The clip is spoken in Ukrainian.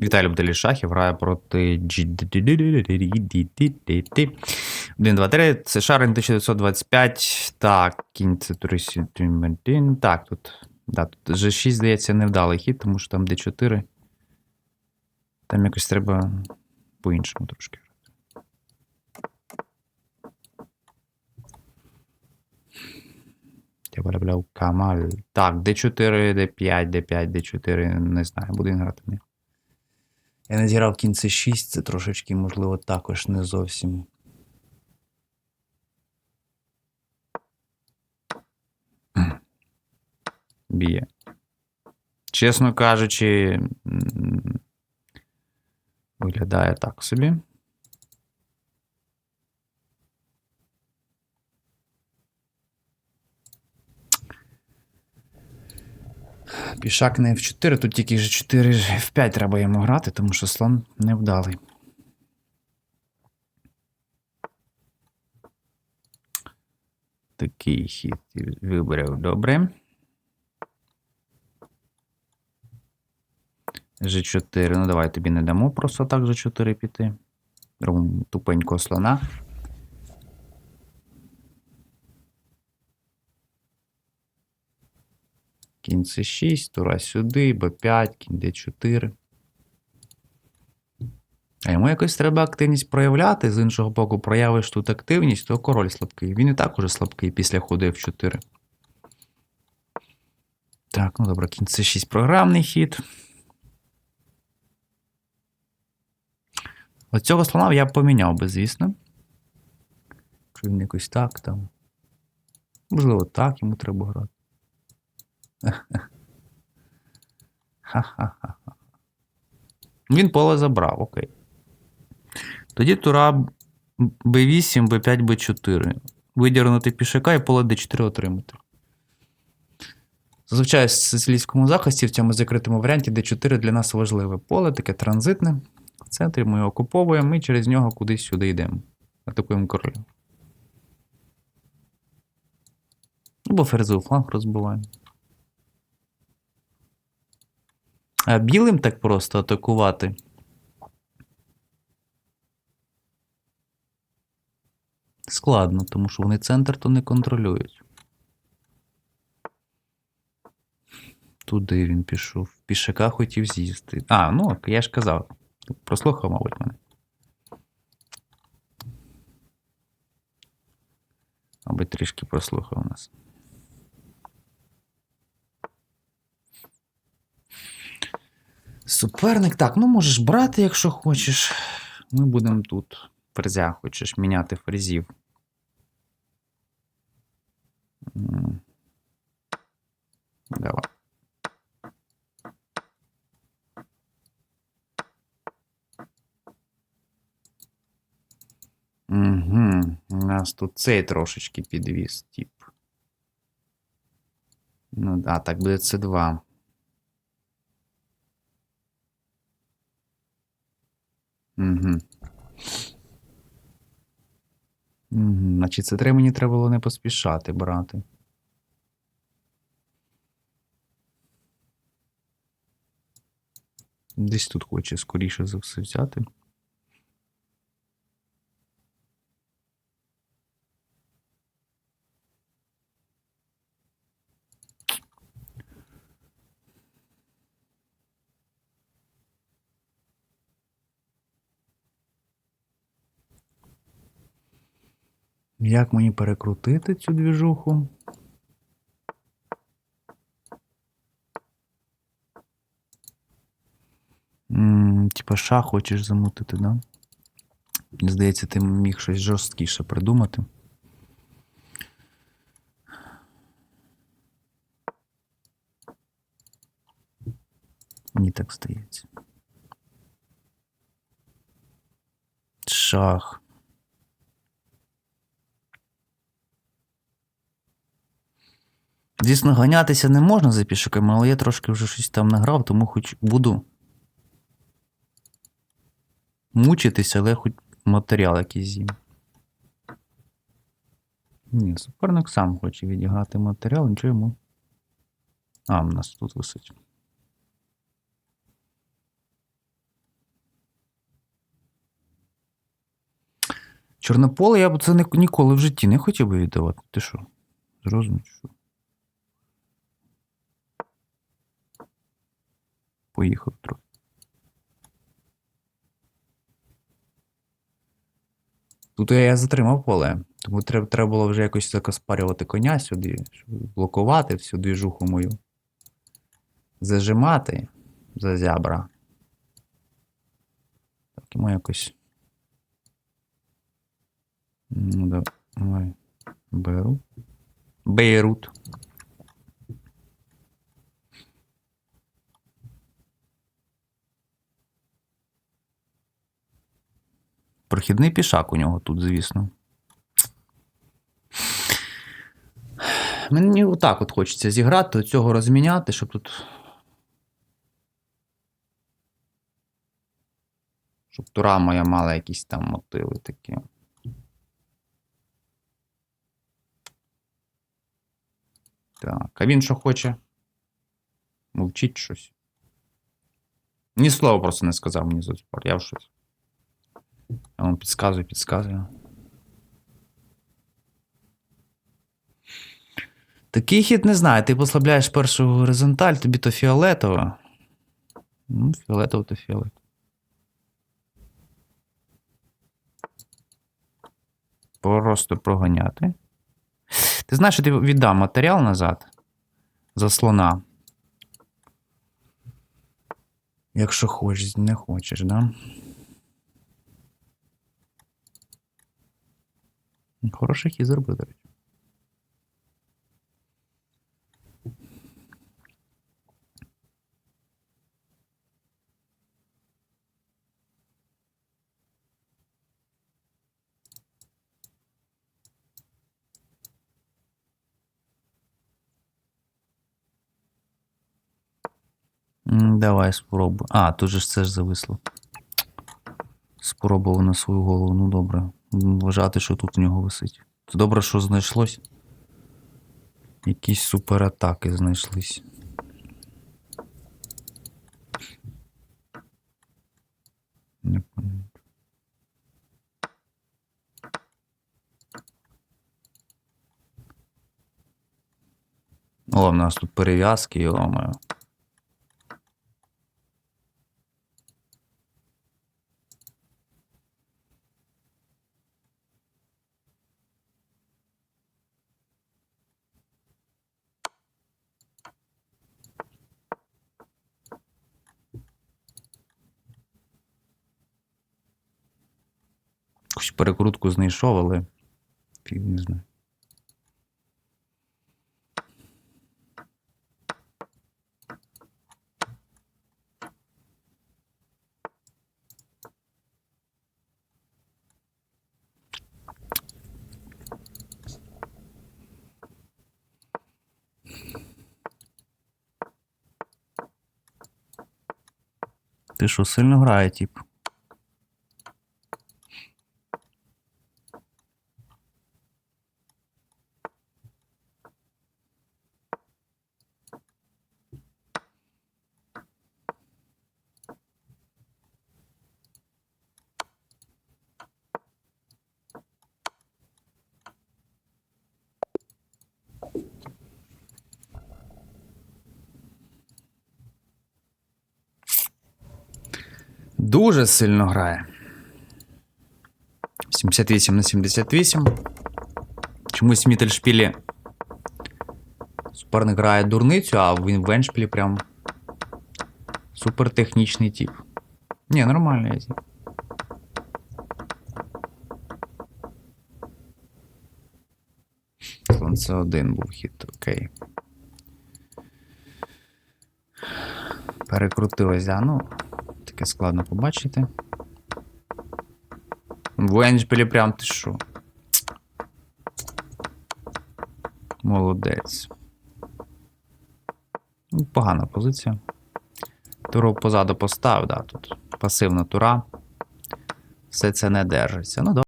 Віталій Бделішахів грає проти 1, 2, 3. Це Шарин 1925. Так, кінь 31. Так, тут. Да, тут G6, здається, невдалий хід, тому що там D4. Там якось треба по-іншому трошки. Виробляв Камаль. Так, D4, D5, D5, D4, не знаю, буду він грати. Я не кінь C6, це трошечки, можливо, також не зовсім. Б'є. Чесно кажучи, виглядає так собі. Пішак не F4, тут тільки ж 4 F5 треба йому грати, тому що слон невдалий. Такий хід вибрав добре. G4. Ну, давай тобі не дамо просто так G4 піти. Робимо тупенького слона. Кінь С6, тура сюди, Б5, кінь Д4. А йому якось треба активність проявляти. З іншого боку, проявиш тут активність, то король слабкий. Він і так уже слабкий після ходу F4. Так, ну добре, кінь С6 програмний хід. Оцього слона я б поміняв би, звісно. Якщо він якось так там. Можливо, так йому треба грати. Ха-ха-ха. Він поле забрав, окей. Тоді тура B8, B5, B4. Видірнути пішака і поле D4 отримати. Зазвичай в сицилійському захисті в цьому закритому варіанті D4 для нас важливе поле, таке транзитне. В центрі ми його окуповуємо, ми через нього кудись сюди йдемо. Атакуємо короля. Або ферзовий фланг розбиваємо. А білим так просто атакувати. Складно, тому що вони центр то не контролюють. Туди він пішов. Пішака хотів з'їсти. А, ну, я ж казав. Прослухав, мабуть, мене. Мабуть, трішки прослухав нас. Суперник. Так, ну можеш брати, якщо хочеш. Ми будемо тут. Ферзя хочеш міняти ферзів. Давай. Угу. У нас тут цей трошечки підвіз, тип. Ну, а, так буде С2. Угу. Значить, це три мені треба було не поспішати брати. Десь тут хоче скоріше за все взяти. Як мені перекрутити цю двіжуху? Типа шах хочеш замутити, да? Здається, ти міг щось жорсткіше придумати. Мені так здається. Шах. Звісно, ганятися не можна за пішиками, але я трошки вже щось там награв, тому хоч буду мучитися, але хоч матеріал якийсь з'їм. Ні, суперник сам хоче відіграти матеріал, нічого йому. А, в нас тут висить. Чорнополе я б це ніколи в житті не хотів би віддавати. Ти що? Зрозумів, що? Поїхав трохи. Тут я затримав поле, тому треба, треба було вже якось так оспарювати коня сюди, щоб блокувати всю двіжуху мою. Зажимати за зябра. Так, йому якось. Ну, давай. Беру. Бейрут. Прохідний пішак у нього тут, звісно. Мені отак от хочеться зіграти, цього розміняти, щоб тут. Щоб тура моя мала якісь там мотиви такі. Так, а він що хоче? Мовчить щось. Ні слова просто не сказав мені за спор. Я в щось. Я вам підказую, підказую. Такий хід не знаю. Ти послабляєш першу горизонталь, тобі то фіолетово. Ну, фіолетово то фіолетово. Просто проганяти. Ти знаєш, що ти віддам матеріал назад за слона. Якщо хочеш, не хочеш, да? Хороший хід зробив, до речі. Давай спробуй. А, тут же це ж зависло. Спробував на свою голову. Ну добре. Вважати, що тут у нього висить. Це добре, що знайшлось. Якісь суператаки знайшлись. Не пам'ятаю. О, в нас тут перев'язки, йо-моє. Якусь перекрутку знайшов, але не знаю. Ти що, сильно грає, тип? Дуже сильно грає. 78 на 78. Чомусь в Міттельшпілі суперник грає дурницю, а він в Еншпілі прям супертехнічний тип. Ні, нормальний тип. Це один був хід, окей. Перекрутилося, ну, таке складно побачити. Венджбелі прям ти що? Молодець. Ну, Погана позиція. Туру позаду постав, да, тут пасивна тура. Все це не держиться. Ну, добре.